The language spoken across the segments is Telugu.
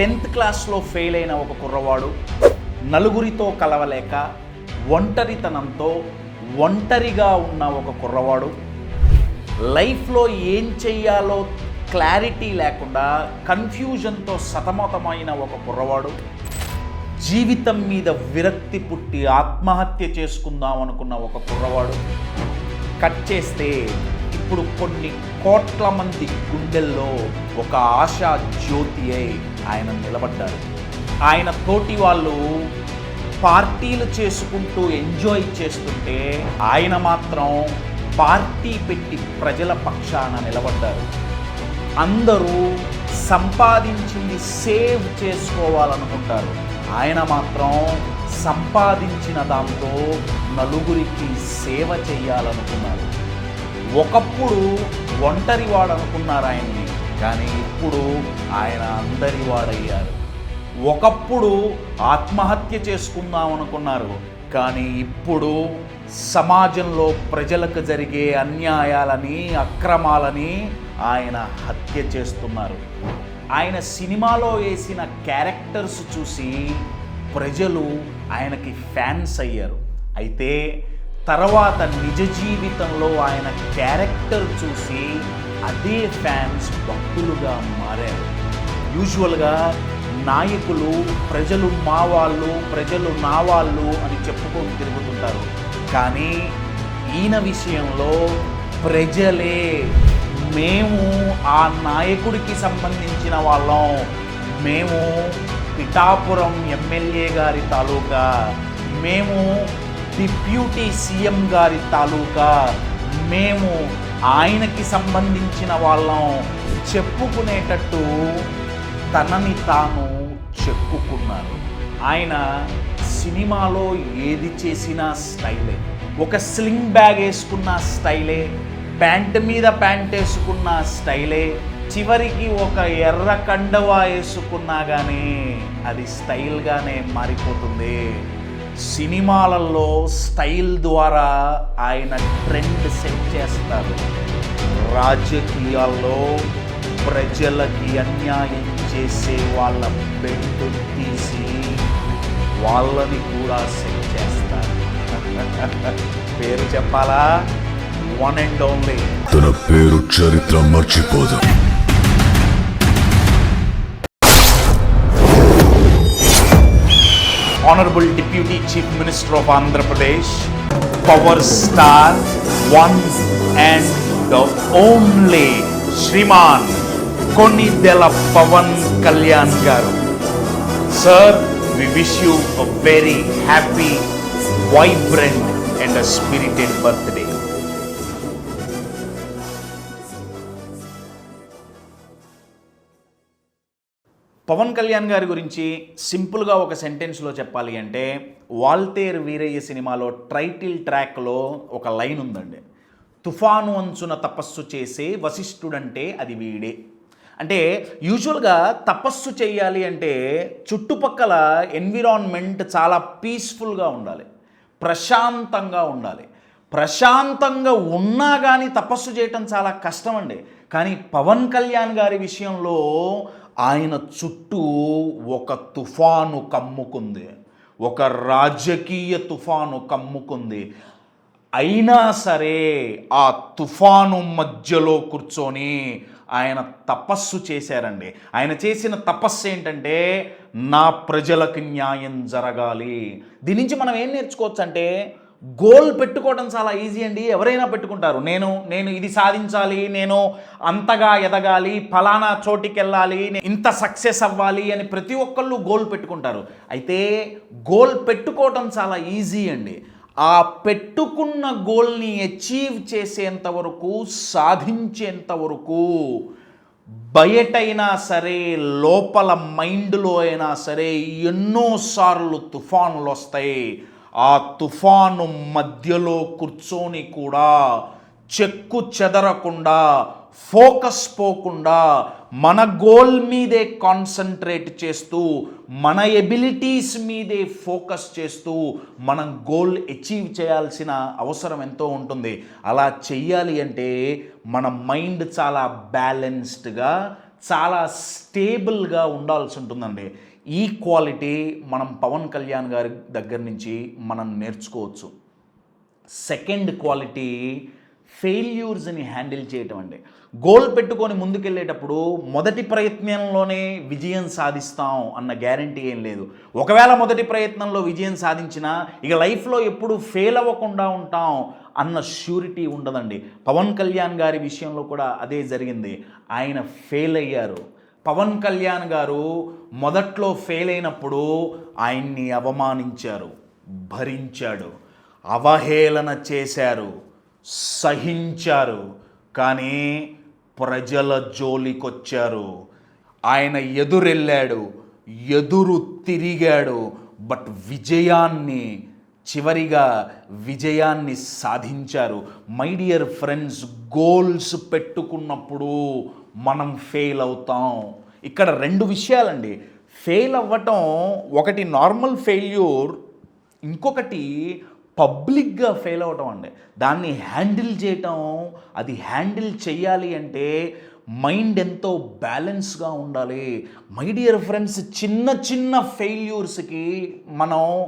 టెన్త్ క్లాస్లో ఫెయిల్ అయిన ఒక కుర్రవాడు నలుగురితో కలవలేక ఒంటరితనంతో ఒంటరిగా ఉన్న ఒక కుర్రవాడు లైఫ్లో ఏం చెయ్యాలో క్లారిటీ లేకుండా కన్ఫ్యూజన్తో సతమతమైన ఒక కుర్రవాడు జీవితం మీద విరక్తి పుట్టి ఆత్మహత్య చేసుకుందాం అనుకున్న ఒక కుర్రవాడు. కట్ చేస్తే ఇప్పుడు కొన్ని కోట్ల మంది గుండెల్లో ఒక ఆశా జ్యోతి అయి ఆయన నిలబడ్డారు. ఆయన తోటి వాళ్ళు పార్టీలు చేసుకుంటూ ఎంజాయ్ చేస్తుంటే ఆయన మాత్రం పార్టీ పెట్టి ప్రజల పక్షాన నిలబడ్డారు. అందరూ సంపాదించింది సేవ్ చేసుకోవాలనుకుంటారు. ఆయన మాత్రం సంపాదించిన దాంతో నలుగురికి సేవ చేయాలనుకున్నారు. ఒకప్పుడు ఒంటరి వాడు అనుకున్నారు ఆయన్ని. కానీ ఇప్పుడు ఆయన అందరి వాడయ్యారు. ఒకప్పుడు ఆత్మహత్య చేసుకుందాం అనుకున్నారు. కానీ ఇప్పుడు సమాజంలో ప్రజలకు జరిగే అన్యాయాలని అక్రమాలని ఆయన హత్య చేస్తున్నారు. ఆయన సినిమాలో వేసిన క్యారెక్టర్స్ చూసి ప్రజలు ఆయనకి ఫ్యాన్స్ అయ్యారు. అయితే తర్వాత నిజ జీవితంలో ఆయన క్యారెక్టర్ చూసి అదే ఫ్యాన్స్ భక్తులుగా మారారు. యూజువల్గా నాయకులు ప్రజలు మా వాళ్ళు ప్రజలు నా వాళ్ళు అని చెప్పుకొని తిరుగుతుంటారు. కానీ ఈయన విషయంలో ప్రజలే మేము ఆ నాయకుడికి సంబంధించిన వాళ్ళం. మేము పిఠాపురం ఎమ్మెల్యే గారి తాలూకా మేము డిప్యూటీ సీఎం గారి తాలూకా మేము ఆయనకి సంబంధించిన వాళ్ళం చెప్పుకునేటట్టు తనని తాను చెప్పుకున్నారు. ఆయన సినిమాలో ఏది చేసినా స్టైలే. ఒక స్లింగ్ బ్యాగ్ వేసుకున్న స్టైలే. ప్యాంట్ మీద ప్యాంట్ వేసుకున్న స్టైలే. చివరికి ఒక ఎర్ర కండవా వేసుకున్నా కానీ అది స్టైల్గానే మారిపోతుంది. సినిమాలలో స్టైల్ ద్వారా ఆయన ట్రెండ్ సెట్ చేస్తారు. రాజకీయాల్లో ప్రజలకి అన్యాయం చేసే వాళ్ళ బెట్టు తీసి వాళ్ళని కూడా సెట్ చేస్తారు. పేరు చెప్పాలా? వన్ అండ్ ఓన్లీ తన పేరు చరిత్ర మర్చిపోదు. Honorable Deputy Chief Minister of Andhra Pradesh, Power Star, one and the only Shriman Konidela Pavan Kalyan Garu. Sir, we wish you a very happy, vibrant and a spirited birthday. Pawan Kalyan గారి గురించి సింపుల్గా ఒక సెంటెన్స్లో చెప్పాలి అంటే వాల్తేర్ వీరయ్య సినిమాలో టైటిల్ ట్రాక్లో ఒక లైన్ ఉందండి. తుఫాను అంచున తపస్సు చేసే వశిష్ఠుడంటే అది వీడే. అంటే యూజువల్గా తపస్సు చేయాలి అంటే చుట్టుపక్కల ఎన్విరాన్మెంట్ చాలా పీస్ఫుల్గా ఉండాలి. ప్రశాంతంగా ఉండాలి. ప్రశాంతంగా ఉన్నా కానీ తపస్సు చేయటం చాలా కష్టం అండి కానీ పవన్ కళ్యాణ్ గారి విషయంలో ఆయన చుట్టూ ఒక తుఫాను కమ్ముకుంది. ఒక రాజకీయ తుఫాను కమ్ముకుంది. అయినా సరే ఆ తుఫాను మధ్యలో కూర్చొని ఆయన తపస్సు చేశారండి. ఆయన చేసిన తపస్సు ఏంటంటే నా ప్రజలకు న్యాయం జరగాలి. దీని నుంచి మనం ఏం నేర్చుకోవచ్చు అంటే గోల్ పెట్టుకోవడం చాలా ఈజీ అండి. ఎవరైనా పెట్టుకుంటారు. నేను నేను ఇది సాధించాలి నేను అంతగా ఎదగాలి ఫలానా చోటికి వెళ్ళాలి ఇంత సక్సెస్ అవ్వాలి అని ప్రతి ఒక్కళ్ళు గోల్ పెట్టుకుంటారు. అయితే గోల్ పెట్టుకోవటం చాలా ఈజీ అండి. ఆ పెట్టుకున్న గోల్ని అచీవ్ చేసేంత వరకు సాధించేంత వరకు బయటైనా సరే లోపల మైండ్లో అయినా సరే ఎన్నోసార్లు తుఫాన్లు వస్తాయి ఆ తుఫాను మధ్యలో కూర్చొని కూడా చెక్కు చెదరకుండా ఫోకస్ పోకుండా మన గోల్ మీదే కాన్సన్ట్రేట్ చేస్తూ మన ఎబిలిటీస్ మీదే ఫోకస్ చేస్తూ మనం గోల్ అచీవ్ చేయాల్సిన అవసరం ఎంతో ఉంటుంది. అలా చెయ్యాలి అంటే మన మైండ్ చాలా బ్యాలెన్స్డ్గా చాలా స్టేబుల్గా ఉండాల్సి ఉంటుందండి. ఈ క్వాలిటీ మనం పవన్ కళ్యాణ్ గారి దగ్గర నుంచి మనం నేర్చుకోవచ్చు. సెకండ్ క్వాలిటీ ఫెయిల్యూర్స్ని హ్యాండిల్ చేయటం అండి. గోల్ పెట్టుకొని ముందుకెళ్ళేటప్పుడు మొదటి ప్రయత్నంలోనే విజయం సాధిస్తాం అన్న గ్యారంటీ ఏం లేదు. ఒకవేళ మొదటి ప్రయత్నంలో విజయం సాధించినా ఇక లైఫ్లో ఎప్పుడు ఫెయిల్ అవ్వకుండా ఉంటాం అన్న ష్యూరిటీ ఉండదండి. పవన్ కళ్యాణ్ గారి విషయంలో కూడా అదే జరిగింది. ఆయన ఫెయిల్ అయ్యారు. పవన్ కళ్యాణ్ గారు మొదట్లో ఫెయిల్ అయినప్పుడు ఆయన్ని అవమానించారు భరించాడు అవహేళన చేశారు సహించారు కానీ ప్రజల జోలికొచ్చారు. ఆయన ఎదురెళ్ళాడు ఎదురు తిరిగాడు బట్ విజయాన్ని చివరిగా విజయాన్ని సాధించారు. మై డియర్ ఫ్రెండ్స్ గోల్స్ పెట్టుకున్నప్పుడు మనం ఫెయిల్ అవుతాం. ఇక్కడ రెండు విషయాలండి. ఫెయిల్ అవ్వటం ఒకటి నార్మల్ ఫెయిల్యూర్ ఇంకొకటి పబ్లిక్గా ఫెయిల్ అవటం అండి. దాన్ని హ్యాండిల్ చేయటం అది హ్యాండిల్ చేయాలి అంటే మైండ్ ఎంతో బ్యాలెన్స్గా ఉండాలి. మై డియర్ ఫ్రెండ్స్ చిన్న చిన్న ఫెయిల్యూర్స్కి మనం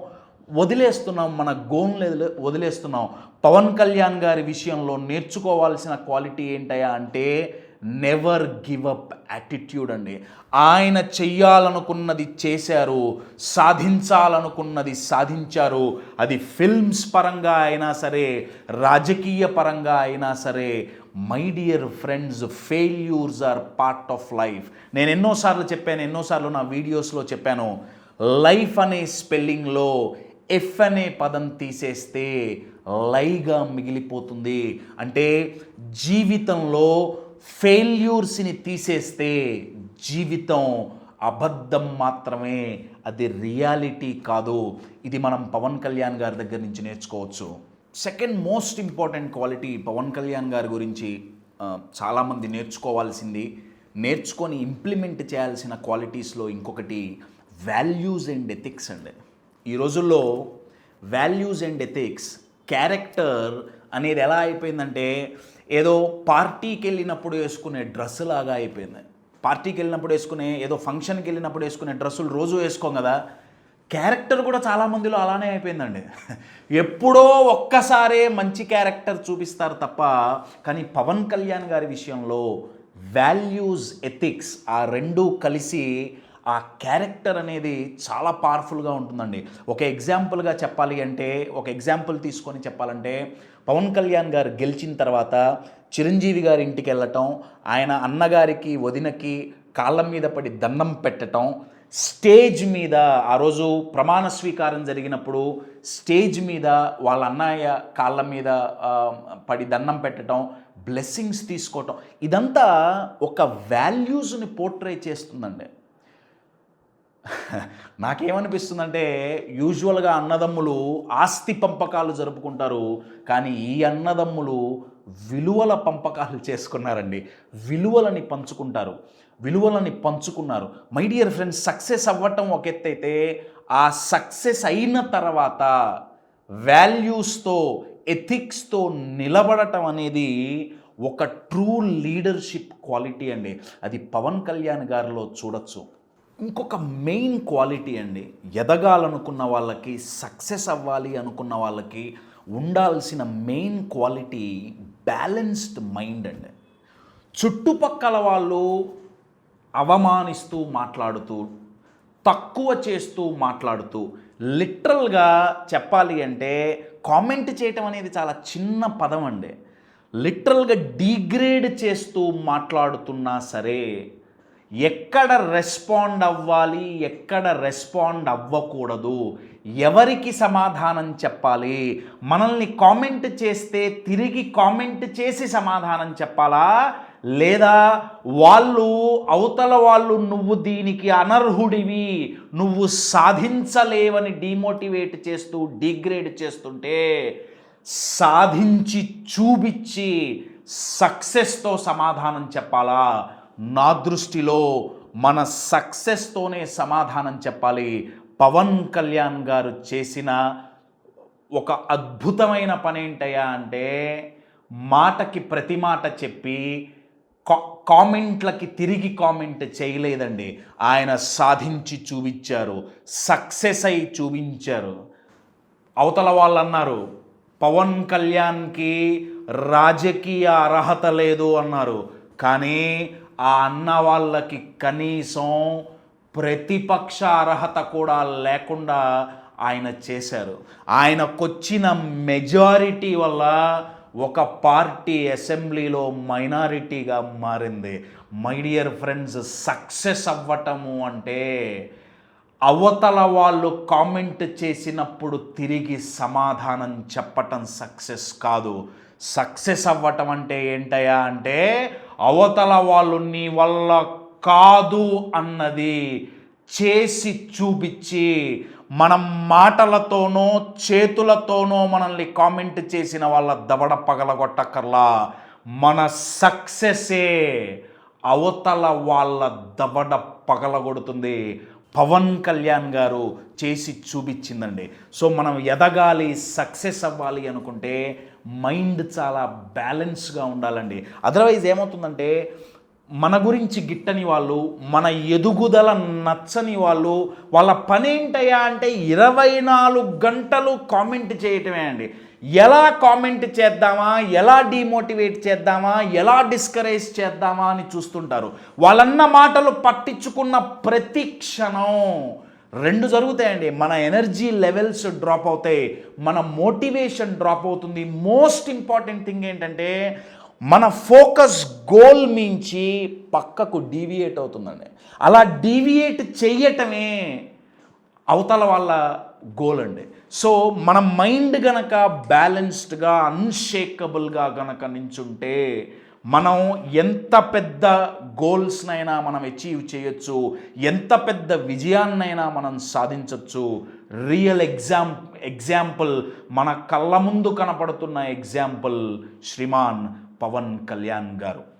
వదిలేస్తున్నాం మన గోన్లు వదిలే- వదిలేస్తున్నాం. పవన్ కళ్యాణ్ గారి విషయంలో నేర్చుకోవాల్సిన క్వాలిటీ ఏంటయా అంటే నెవర్ గివ్ అప్ యాటిట్యూడ్ అండి. ఆయన చెయ్యాలనుకున్నది చేశారు సాధించాలనుకున్నది సాధించారు. అది ఫిల్మ్స్ పరంగా అయినా సరే రాజకీయ పరంగా అయినా సరే my dear friends failures are part of life నేను ఎన్నోసార్లు చెప్పాను ఎన్నోసార్లు నా వీడియోస్లో చెప్పాను లైఫ్ అనే స్పెల్లింగ్లో ఎఫ్ అనే పదం తీసేస్తే లైగా మిగిలిపోతుంది. అంటే జీవితంలో ఫెయిల్యూర్స్ని తీసేస్తే జీవితం అబద్ధం మాత్రమే. అది రియాలిటీ కాదు. ఇది మనం పవన్ కళ్యాణ్ గారి దగ్గర నుంచి నేర్చుకోవచ్చు. Second most important quality Pawan Kalyan గారి గురించి చాలామంది నేర్చుకోవాల్సింది. నేర్చుకొని ఇంప్లిమెంట్ చేయాల్సిన క్వాలిటీస్లో ఇంకొకటి వాల్యూస్ అండ్ ఎథిక్స్ అండి. ఈ రోజుల్లో వాల్యూస్ అండ్ ఎథిక్స్ క్యారెక్టర్ అనేది ఎలా అయిపోయిందంటే ఏదో పార్టీకి వెళ్ళినప్పుడు వేసుకునే డ్రెస్ లాగా అయిపోయింది. పార్టీకి వెళ్ళినప్పుడు వేసుకునే ఏదో ఫంక్షన్కి వెళ్ళినప్పుడు వేసుకునే డ్రెస్సులు రోజు వేసుకోం కదా. క్యారెక్టర్ కూడా చాలా మందిలో అలానే అయిపోయిందండి. ఎప్పుడో ఒక్కసారే మంచి క్యారెక్టర్ చూపిస్తారు తప్ప కానీ పవన్ కళ్యాణ్ గారి విషయంలో వాల్యూస్ ఎథిక్స్ ఆ రెండు కలిసి ఆ క్యారెక్టర్ అనేది చాలా పవర్ఫుల్గా ఉంటుందండి. ఒక ఎగ్జాంపుల్గా చెప్పాలి అంటే ఒక ఎగ్జాంపుల్ తీసుకొని చెప్పాలంటే పవన్ కళ్యాణ్ గారు గెలిచిన తర్వాత చిరంజీవి గారి ఇంటికి వెళ్ళటం ఆయన అన్నగారికి వదినకి కాళ్ళ మీద పడి దండం పెట్టటం స్టేజ్ మీద ఆ రోజు ప్రమాణ స్వీకారం జరిగినప్పుడు స్టేజ్ మీద వాళ్ళ అన్నయ్య కాళ్ళ మీద పడి దండం పెట్టడం బ్లెస్సింగ్స్ తీసుకోవటం ఇదంతా ఒక వాల్యూస్ని పోర్ట్రే చేస్తుందండి. నాకేమనిపిస్తుందంటే యూజువల్గా అన్నదమ్ములు ఆస్తి పంపకాలు జరుపుకుంటారు కానీ ఈ అన్నదమ్ములు విలువల పంపకాలు చేసుకున్నారండి. విలువలని పంచుకుంటారు. విలువలని పంచుకున్నారు. మై డియర్ ఫ్రెండ్స్ సక్సెస్ అవ్వటం ఒక ఎత్తు అయితే ఆ సక్సెస్ అయిన తర్వాత వాల్యూస్తో ఎథిక్స్తో నిలబడటం అనేది ఒక ట్రూ లీడర్షిప్ క్వాలిటీ అండి. అది పవన్ కళ్యాణ్ గారిలో చూడొచ్చు. ఇంకొక మెయిన్ క్వాలిటీ అండి. ఎదగాలనుకున్న వాళ్ళకి సక్సెస్ అవ్వాలి అనుకున్న వాళ్ళకి ఉండాల్సిన మెయిన్ క్వాలిటీ బ్యాలెన్స్డ్ మైండ్ అండి. చుట్టుపక్కల వాళ్ళు అవమానిస్తూ మాట్లాడుతూ తక్కువ చేస్తూ మాట్లాడుతూ లిటరల్గా చెప్పాలి అంటే కామెంట్ చేయటం అనేది చాలా చిన్న పదం అండి. లిటరల్గా డీగ్రేడ్ చేస్తూ మాట్లాడుతున్నా సరే ఎక్కడ రెస్పాండ్ అవ్వాలి ఎక్కడ రెస్పాండ్ అవ్వకూడదు? ఎవరికి సమాధానం చెప్పాలి? మనల్ని కామెంట్ చేస్తే తిరిగి కామెంట్ చేసి సమాధానం చెప్పాలా? లేదా వాళ్ళు అవతల వాళ్ళు నువ్వు దీనికి అనర్హుడివి నువ్వు సాధించలేవని డిమోటివేట్ చేస్తూ డిగ్రేడ్ చేస్తుంటే సాధించి చూపించి సక్సెస్తో సమాధానం చెప్పాలా? నా దృష్టిలో మన సక్సెస్తోనే సమాధానం చెప్పాలి. పవన్ కళ్యాణ్ గారు చేసిన ఒక అద్భుతమైన పని ఏంటయ్యా అంటే మాటకి ప్రతి మాట చెప్పి కా- కామెంట్లకి తిరిగి కామెంట్ చేయలేదండి. ఆయన సాధించి చూపించారు సక్సెస్ అయి చూపించారు. అవతల వాళ్ళు అన్నారు పవన్ కళ్యాణ్కి రాజకీయ అర్హత లేదు అన్నారు. కానీ ఆ అన్న వాళ్ళకి కనీసం ప్రతిపక్ష అర్హత కూడా లేకుండా ఆయన చేశారు. ఆయనకొచ్చిన మెజారిటీ వల్ల ఒక పార్టీ అసెంబ్లీలో మైనారిటీగా మారింది. మై డియర్ ఫ్రెండ్స్ సక్సెస్ అవ్వటము అంటే అవతల వాళ్ళు కామెంట్ చేసినప్పుడు తిరిగి సమాధానం చెప్పటం సక్సెస్ కాదు. సక్సెస్ అవ్వటం అంటే ఏంటయ్యా అంటే అవతల వాళ్ళు నీ వల్ల కాదు అన్నది చేసి చూపించి మనం మాటలతోనో చేతులతోనో మనల్ని కామెంట్ చేసిన వాళ్ళ దవడ పగలగొట్టకర్లా మన సక్సెసే అవతల వాళ్ళ దవడ పగలగొడుతుంది. పవన్ కళ్యాణ్ గారు చేసి చూపించిందండి. సో మనం ఎదగాలి సక్సెస్ అవ్వాలి అనుకుంటే మైండ్ చాలా బ్యాలెన్స్గా ఉండాలండి. అదర్వైజ్ ఏమవుతుందంటే మన గురించి గిట్టని వాళ్ళు మన ఎదుగుదల నచ్చని వాళ్ళు వాళ్ళ పని ఏంటయ్యా అంటే ఇరవై నాలుగు గంటలు కామెంట్ చేయటమే అండి. ఎలా కామెంట్ చేద్దామా? ఎలా డిమోటివేట్ చేద్దామా? ఎలా డిస్కరేజ్ చేద్దామా అని చూస్తుంటారు. వాళ్ళన్న మాటలు పట్టించుకున్న ప్రతి క్షణం రెండు జరుగుతాయండి. మన ఎనర్జీ లెవెల్స్ డ్రాప్ అవుతాయి. మన మోటివేషన్ డ్రాప్ అవుతుంది. మోస్ట్ ఇంపార్టెంట్ థింగ్ ఏంటంటే మన ఫోకస్ గోల్ మించి పక్కకు డీవియేట్ అవుతుందండి. అలా డీవియేట్ చేయటమే అవతల వాళ్ళ గోల్ అండి. సో మన మైండ్ గనక బ్యాలెన్స్డ్గా అన్షేకబుల్గా గనక నించుంటే మనం ఎంత పెద్ద గోల్స్నైనా మనం అచీవ్ చేయొచ్చు ఎంత పెద్ద విజయాన్నైనా మనం సాధించవచ్చు రియల్ ఎగ్జామ్ ఎగ్జాంపుల్ మన కళ్ళ ముందు కనపడుతున్న ఎగ్జాంపుల్ శ్రీమాన్ పవన్ కళ్యాణ్ గారు.